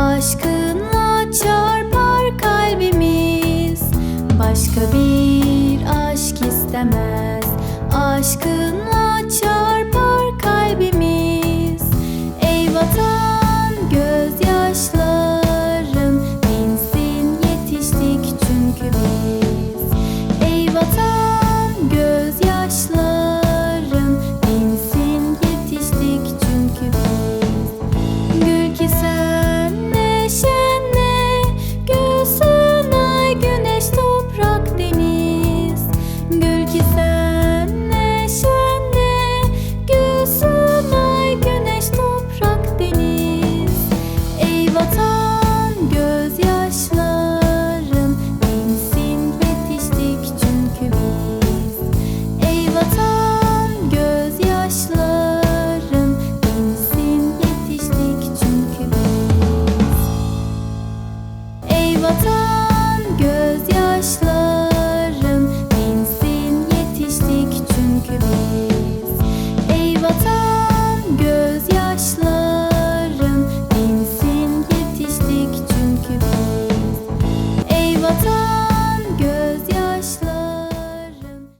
Aşkınla çarpar kalbimiz. Başka bir aşk istemez. Aşkın